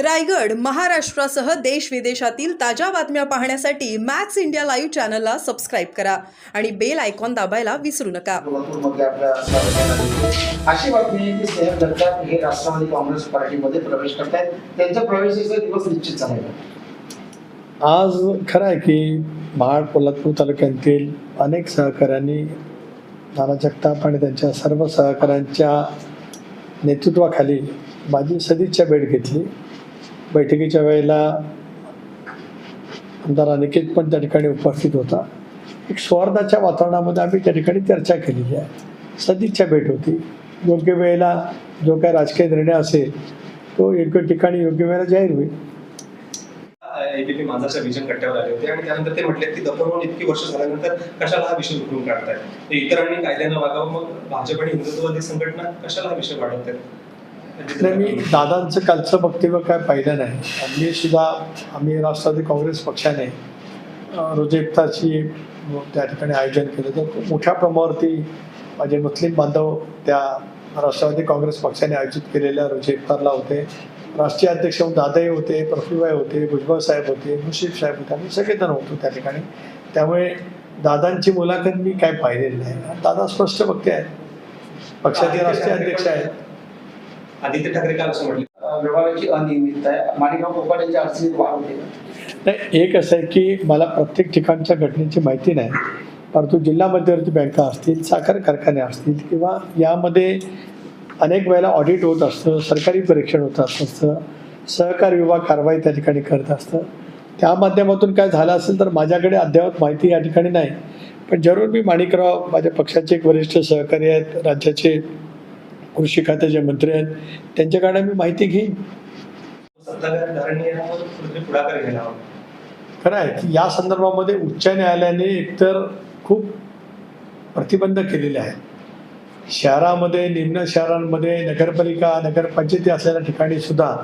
रायगड महाराष्ट्रासह देश विदेशातील ताज्या बातम्या पाहण्यासाठी मॅक्स इंडिया लाईव्ह चॅनलला सबस्क्राईब करा आणि बेल आयकॉन दाबायला विसरू नका. अशी बातमी आहे की स्नेहल जगताप हे राष्ट्रवादी काँग्रेस पार्टीमध्ये प्रवेश करतायत. त्यांच्या प्रवेशाचा दिवस निश्चित झालेला आज खरं आहे की महाड पोलादपूर तालुक्यातील अनेक सहकाऱ्यांनी नाना जगताप आणि त्यांच्या सर्व सहकाऱ्यांच्या नेतृत्वाखाली माझी सदिच्छा भेट घेतली. बैठकीच्या वेळेला आमदार अनिकेत पण त्या ठिकाणी उपस्थित होता. एक स्वार्थाच्या वातावरणामध्ये आम्ही त्या ठिकाणी चर्चा केलेली आहे. सदिच्छा भेट होती. योग्य वेळेला जो काय राजकीय निर्णय असेल तो योग्य ठिकाणी योग्य वेळेला जाहीर होईल. एबीपी माझाच्या विजन कट्ट्यावर आले होते आणि त्यानंतर ते म्हटले की दफन होऊन इतकी वर्ष झाल्यानंतर कशाला हा विषय उठवून काढताय? इतरांनी कायद्यानं वागावं मग भाजप आणि हिंदुत्ववादी संघटना कशाला हा विषय वाढवत नाही मी दादांचं कालचं वक्तव्य काय पाहिलं नाही. आम्ही सुद्धा आम्ही राष्ट्रवादी काँग्रेस पक्षाने रोजेप्ताची त्या ठिकाणी आयोजन केलं. तर मोठ्या प्रमाणावरती माझे मुस्लिम बांधव त्या राष्ट्रवादी काँग्रेस पक्षाने आयोजित केलेल्या रोजेफ्तारला होते. राष्ट्रीय अध्यक्ष दादाही होते प्रफुलबाई होते भुजबळ साहेब होते मुशीफ साहेब होते. आम्ही सगळेजण होतो त्या ठिकाणी. त्यामुळे दादांची मुलाखत मी काय पाहिलेली नाही. दादा स्पष्ट वक्ते आहेत. पक्षाचे राष्ट्रीय अध्यक्ष आहेत. आदित्य ठाकरे काल असं म्हटले. व्यवहाराची अनियमितता आहे. माणिकराव कोपाट यांच्या अडचणीत वाढ होते? नाही एक असं आहे की मला प्रत्येक ठिकाणच्या घटनेची माहिती नाही परंतु जिल्हा मध्यवर्ती बँका असतील साखर कारखाने असतील किंवा यामध्ये अनेक वेळेला ऑडिट होत असतं सरकारी परीक्षण होत असतं सहकार विभाग कारवाई त्या ठिकाणी करत असतं. त्या माध्यमातून काय झालं असेल तर माझ्याकडे अद्ययावत माहिती या ठिकाणी नाही. पण जरूर मी माणिकराव माझ्या पक्षाचे एक वरिष्ठ सहकारी आहेत राज्याचे कृषी खात्याचे मंत्री आहेत. त्यांच्याकडे मी माहिती घेईन. खरं आहे की या संदर्भामध्ये उच्च न्यायालयाने एकतर खूप प्रतिबंध केलेले आहेत. शहरामध्ये निम्न शहरांमध्ये नगरपालिका नगरपंचायती असलेल्या ठिकाणी सुद्धा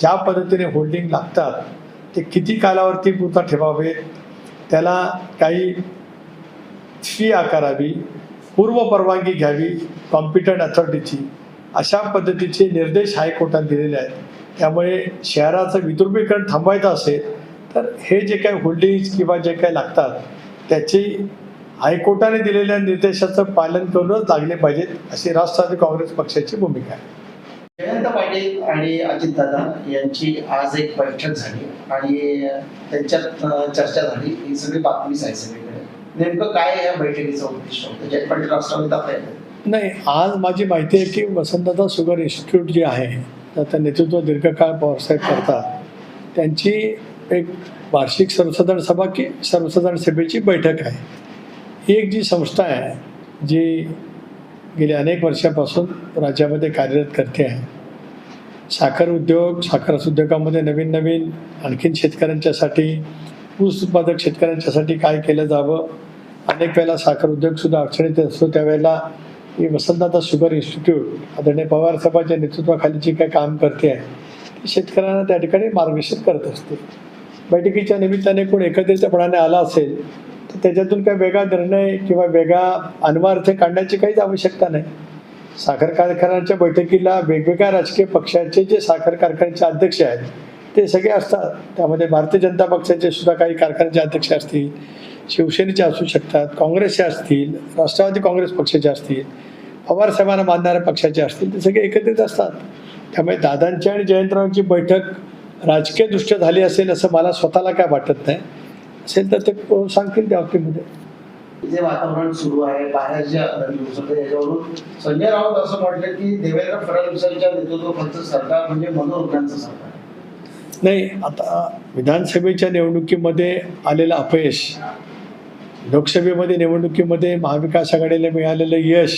ज्या पद्धतीने होल्डिंग लागतात ते किती कालावरती पुरता ठेवावे त्याला काही फी आकारावी पूर्व परवानगी घ्यावी कॉम्पिटंट अथॉरिटीची अशा पद्धतीचे निर्देश हायकोर्टाने दिलेले आहेत. त्यामुळे शहराचं विद्रुपीकरण थांबवायचं असेल तर हे जे काही होल्डिंग्स किंवा जे काही लागतात त्याची हायकोर्टाने दिलेल्या निर्देशाचं पालन करूनच लागले पाहिजेत अशी राष्ट्रवादी काँग्रेस पक्षाची भूमिका आहे. जयंत पाटील आणि अजितदादा यांची आज एक बैठक झाली आणि त्यांच्यात चर्चा झाली. ही सगळी बातमीच आहे सगळीकडे. नेमकं काय या बैठकीचं उद्दिष्ट? होतं जयंत पाटील राष्ट्रवादीत आपल्या नाही आज माझी माहिती आहे की वसंतदादा शुगर इन्स्टिट्यूट जे आहे त्याचं नेतृत्व दीर्घकाळ पवारसाहेब करतात. त्यांची एक वार्षिक सर्वसाधारण सभा की सर्वसाधारण सभेची बैठक आहे. ही एक जी संस्था आहे जी गेल्या अनेक वर्षापासून राज्यामध्ये कार्यरत करते आहे. साखर उद्योग साखर उद्योगामध्ये नवीन नवीन आणखीन शेतकऱ्यांच्यासाठी ऊस उत्पादक शेतकऱ्यांच्यासाठी काय केलं जावं? अनेक वेळेला साखर उद्योगसुद्धा अडचणीत असतो त्यावेळेला ही वसंतदादा शुगर इन्स्टिट्यूट आदरणीय पवार साहेबांच्या नेतृत्वाखाली जी काय काम करते आहे ती शेतकऱ्यांना त्या ठिकाणी मार्गदर्शन करत असते. बैठकीच्या निमित्ताने कोण एकत्रितपणाने आला असेल तर त्याच्यातून काही वेगळा निर्णय किंवा वेगळा अन्वार्थ काढण्याची काहीच आवश्यकता नाही. साखर कारखान्याच्या बैठकीला वेगवेगळ्या राजकीय पक्षाचे जे साखर कारखान्याचे अध्यक्ष आहेत ते सगळे असतात. त्यामध्ये भारतीय जनता पक्षाचे सुद्धा काही कारखान्याचे अध्यक्ष असतील शिवसेनेचे असू शकतात काँग्रेसचे असतील राष्ट्रवादी काँग्रेस पक्षाचे असतील पवार साहेबांना मानणाऱ्या पक्षाचे असतील ते सगळे एकत्रित असतात. त्यामुळे दादांची आणि जयंतरावांची बैठक राजकीय दृष्ट्या झाली असेल असं मला स्वतःला काय वाटत नाही. असेल तर ते सांगतील त्या बाबतीमध्ये. जे वातावरण सुरू आहे न्यूज होते याच्यावरून संजय राऊत असं म्हटलं की देवेंद्र फडणवीसांच्या नेतृत्वाखालचं सरकार म्हणजे मनोरुग्णांचं सरकार. नाही आता विधानसभेच्या निवडणुकीमध्ये आलेलं अपयश लोकसभेमध्ये निवडणुकीमध्ये महाविकास आघाडीला मिळालेलं यश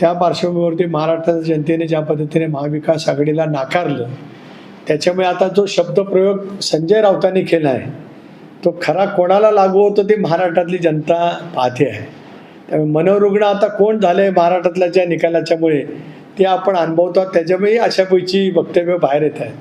त्या पार्श्वभूमीवरती महाराष्ट्राच्या जनतेने ज्या पद्धतीने महाविकास आघाडीला नाकारलं त्याच्यामुळे आता जो शब्दप्रयोग संजय राऊतांनी केला आहे तो खरा कोणाला लागू होतो ते महाराष्ट्रातली जनता पाहते आहे. त्यामुळे मनोरुग्ण आता कोण झालं आहे महाराष्ट्रातल्या ज्या निकालाच्यामुळे ते आपण अनुभवतो. त्याच्यामुळे अशापैकी वक्तव्य बाहेर येत आहेत